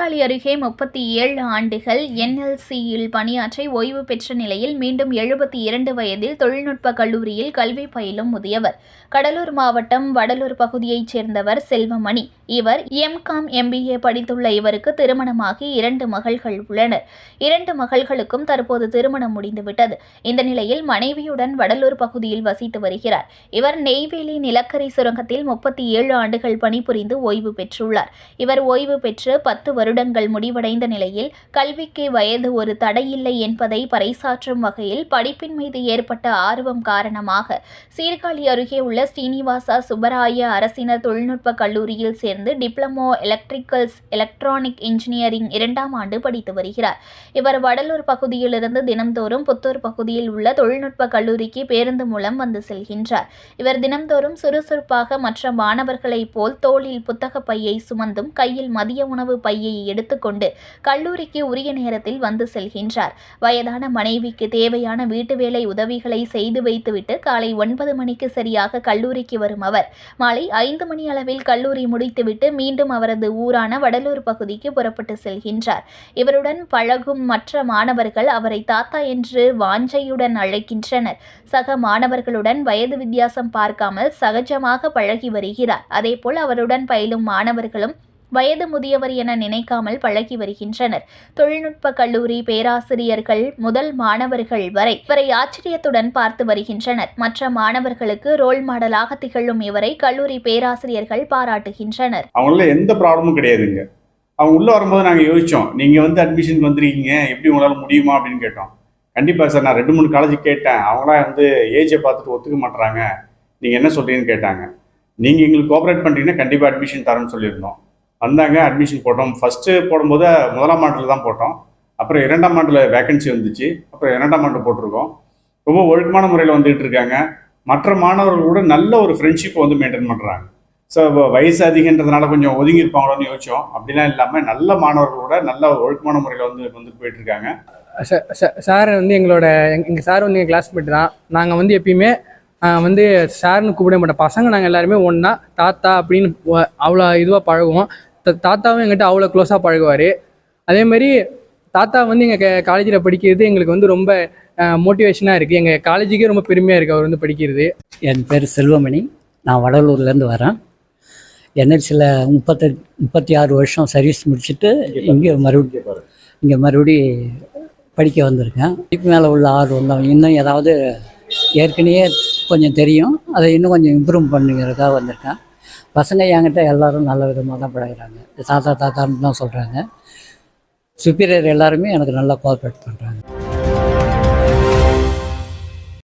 சீர்காழி அருகே முப்பத்தி ஏழு ஆண்டுகள் என்எல்சியில் பணியாற்றி ஓய்வு பெற்ற நிலையில் மீண்டும் எழுபத்தி இரண்டு வயதில் தொழில்நுட்ப கல்லூரியில் கல்வி பயிலும் முதியவர். கடலூர் மாவட்டம் வடலூர் பகுதியைச் சேர்ந்தவர் செல்வமணி. இவர் எம்காம் எம்பிஏ படித்துள்ள இவருக்கு திருமணமாகி இரண்டு மகள்கள் உள்ளனர். இரண்டு மகள்களுக்கும் தற்போது திருமணம் முடிந்துவிட்டது. இந்த நிலையில் மனைவியுடன் வடலூர் பகுதியில் வசித்து வருகிறார். இவர் நெய்வேலி நிலக்கரி சுரங்கத்தில் முப்பத்தி ஏழு ஆண்டுகள் பணிபுரிந்து ஓய்வு பெற்றுள்ளார். இவர் ஓய்வு பெற்று பத்து வருடங்கள் முடிவடைந்த நிலையில் கல்விக்கு வயது ஒரு தடையில்லை என்பதை பறைசாற்றும் வகையில் படிப்பின் மீது ஏற்பட்ட ஆர்வம் காரணமாக சீர்காழி அருகே உள்ள ஸ்ரீனிவாசா சுப்பராய அரசினர் தொழில்நுட்ப கல்லூரியில் சேர்ந்து டிப்ளமோ எலக்ட்ரிக்கல்ஸ் எலக்ட்ரானிக் இன்ஜினியரிங் இரண்டாம் ஆண்டு படித்து வருகிறார். இவர் வடலூர் பகுதியிலிருந்து தினம்தோறும் புத்தூர் பகுதியில் உள்ள தொழில்நுட்ப கல்லூரிக்கு பேருந்து மூலம் வந்து செல்கின்றார். இவர் தினம்தோறும் சுறுசுறுப்பாக மற்ற மாணவர்களைப் போல் தோளில் புத்தக பையை சுமந்தும் கையில் மதிய உணவு பையை எடுத்துக்கொண்டு கல்லூரிக்கு உரிய நேரத்தில் வந்து செல்கின்றார். வயதான மனைவிக்கு தேவையான வீட்டு வேலை உதவிகளை செய்து வைத்துவிட்டு காலை ஒன்பது மணிக்கு சரியாக கல்லூரிக்கு வரும் அவர். மாலை ஐந்து மணி அளவில் கல்லூரி முடித்துவிட்டு மீண்டும் அவரது ஊரான வடலூர் பகுதிக்கு புறப்பட்டு செல்கின்றார். இவருடன் பழகும் மற்ற மாணவர்கள் அவரை தாத்தா என்று வாஞ்சையுடன் அழைக்கின்றனர். சக மாணவர்களுடன் வயது வித்தியாசம் பார்க்காமல் சகஜமாக பழகி வருகிறார். அதேபோல் அவருடன் பயிலும் மாணவர்களும் வயது முதியவர் என நினைக்காமல் பழகி வருகின்றனர். தொழில்நுட்ப கல்லூரி பேராசிரியர்கள் முதல் மாணவர்கள் வரை இவரை ஆச்சரியத்துடன் பார்த்து வருகின்றனர். மற்ற மாணவர்களுக்கு ரோல் மாடலாக திகழும் இவரை கல்லூரி பேராசிரியர்கள் பாராட்டுகின்றனர். அவங்கள எந்த ப்ராப்ளமும் கிடையாதுங்க. அவங்க உள்ளே வரும்போது நாங்கள் யோசித்தோம் நீங்கள் வந்து அட்மிஷன் வந்திருக்கீங்க எப்படி உங்களால் முடியுமா? அப்படின்னு கேட்டோம். கண்டிப்பாக சார் நான் ரெண்டு மூணு காலேஜ் கேட்டேன். அவங்களாம் வந்து ஏஜை பார்த்துட்டு ஒத்துக்க மாட்றாங்க. நீங்கள் என்ன சொல்கிறீங்கன்னு கேட்டாங்க. நீங்கள் எங்களுக்கு கோஆப்ரேட் பண்ணுறீங்கன்னா கண்டிப்பாக அட்மிஷன் தரேன்னு சொல்லியிருந்தோம். வந்தாங்க அட்மிஷன் போட்டோம். ஃபஸ்ட்டு போடும்போது முதலாம் ஆண்டில் தான் போட்டோம். அப்புறம் இரண்டாம் ஆண்டில் வேகன்சி வந்துச்சு. அப்புறம் இரண்டாம் ஆண்டு போட்டிருக்கோம். ரொம்ப ஒழுக்கமான முறையில் வந்துகிட்டு இருக்காங்க. மற்ற மாணவர்களோட நல்ல ஒரு ஃப்ரெண்ட்ஷிப்பை வந்து மெயின்டைன் பண்ணுறாங்க ஸோ வயசு அதிகன்றதுனால கொஞ்சம் ஒதுங்கி இருப்பாங்களோன்னு யோசிச்சோம். அப்படிலாம் இல்லாமல் நல்ல மாணவர்களோட நல்ல ஒழுக்கமான முறையில் வந்து வந்துட்டு போயிட்டு இருக்காங்க. சார் வந்து எங்களோட எங்கள் சார் வந்து எங்கள் கிளாஸ்மேட் தான். நாங்கள் வந்து எப்பயுமே வந்து சார்னு கூப்பிட மாட்டோம். பசங்க நாங்கள் எல்லாருமே ஒன்றா தாத்தா அப்படின்னு அவ்வளோ இதுவாக பழகுவோம். தாத்தாவும் எங்கிட்ட அவ்வளோ க்ளோஸாக பழகுவார். அதேமாரி தாத்தா வந்து எங்கள் காலேஜில் படிக்கிறது எங்களுக்கு வந்து ரொம்ப மோட்டிவேஷனாக இருக்குது எங்கள் காலேஜுக்கே ரொம்ப பெருமையாக இருக்குது அவர் வந்து படிக்கிறது. என் பேர் செல்வமணி. நான் வடலூர்லேருந்து வரேன். என்எல்சியில் முப்பத்தெட் முப்பத்தி ஆறு வருஷம் சர்வீஸ் முடிச்சுட்டு இங்கே மறுபடியும் இங்கே மறுபடி படிக்க வந்திருக்கேன். இதுக்கு மேலே உள்ள ஆர்வம் தான். இன்னும் ஏதாவது ஏற்கனவே கொஞ்சம் தெரியும். அதை இன்னும் கொஞ்சம் இம்ப்ரூவ் பண்ணுங்கிறதுக்காக வந்திருக்கேன். பசங்க என்கிட்ட எல்லோரும் நல்ல விதமாக தான் பழகிறாங்க. தாத்தா தாத்தான்னு தான் சொல்கிறாங்க சுப்பீரியர் எல்லாருமே எனக்கு நல்லா கோஆப்ரேட் பண்ணுறாங்க